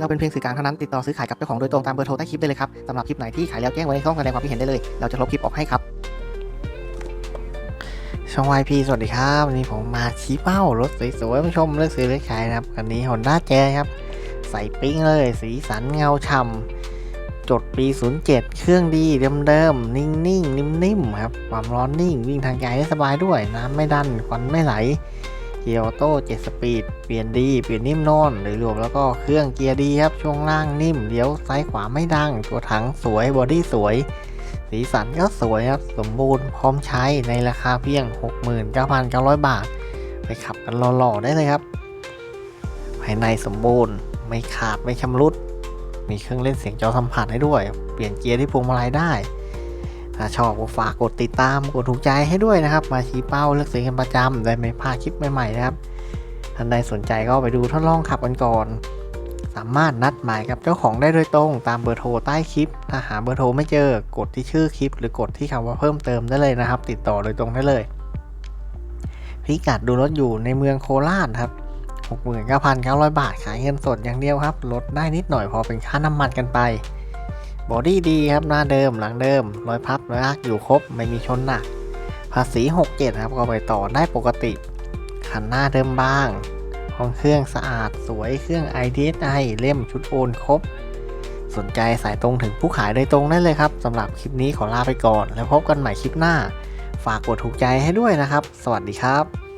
เราเป็นเพียงสื่อกลางเท่านั้นติดต่อซื้อขายกับเจ้าของโดยตรงตามเบอร์โทรใต้คลิปได้เลยครับสำหรับคลิปไหนที่ขายแล้วแจ้งไว้ในช่องแสดงความคิดเห็นได้เลย เราจะลบคลิปออกให้ครับช่องวายพีสวัสดีครับวันนี้ผมมาชี้เป้ารถสวยๆผู้ชมเลือกซื้อเลือกขายนะครับคันนี้ Honda Jazz ครับ ใส่ปิ้งเลย สีสันเงาฉ่ำจดปี 07 เครื่องดีเดิมๆนิ่งๆ นิ่มๆครับความร้อนนิ่งวิ่งทางไกลได้สบายด้วย น้ำไม่ดันควันไม่ไหล เกียร์ออโต้7สปีด เปลี่ยนดี เปลี่ยนนิ่มนอนหรือรวมแล้วก็เครื่องเกียร์ดีครับ ช่วงล่างนิ่มเลี้ยวซ้ายขวาไม่ดัง ตัวถังสวย บอดี้สวย สีสันก็สวยครับ สมบูรณ์พร้อมใช้ในราคาเพียง 69,900 บาท ไปขับกันหล่อๆได้เลยครับ ภายในสมบูรณ์ไม่ขาดไม่ชำรุด มีเครื่องเล่นเสียงจอสัมผัสให้ด้วย เปลี่ยนเกียร์ที่พวงมาลัยได้ ถ้าชอบก็ฝากกดติดตามกดถูกใจให้ด้วยนะครับ มาชี้เป้าเลือกซื้อกันประจำได้ไม่พลาดคลิปใหม่ๆนะครับท่านใดสนใจก็ไปดูทดลองขับกันก่อน สามารถนัดหมายกับเจ้าของได้โดยตรง ตามเบอร์โทรใต้คลิป ถ้าหาเบอร์โทรไม่เจอกดที่ชื่อคลิป หรือกดที่คำว่าเพิ่มเติมได้เลยนะครับ ติดต่อโดยตรงได้เลยพิกัดดูรถอยู่ในเมืองโคราชครับ69,900 บาทขายเงินสดอย่างเดียวครับ ลดได้นิดหน่อยพอเป็นค่าน้ำมันกันไป บอดี้ดีครับหน้าเดิมหลังเดิมรอยพับรอยอักอยู่ครบไม่มีชนหนัก ภาษี 67 ครับก็ไปต่อได้ปกติคันหน้าเดิมบ้างห้องเครื่องสะอาดสวยเครื่อง IDSI เล่มชุดโอนครบ สนใจสายตรงถึงผู้ขายโดยตรงได้เลยครับสำหรับคลิปนี้ขอลาไปก่อน แล้วพบกันใหม่คลิปหน้า ฝากกดถูกใจให้ด้วยนะครับ สวัสดีครับ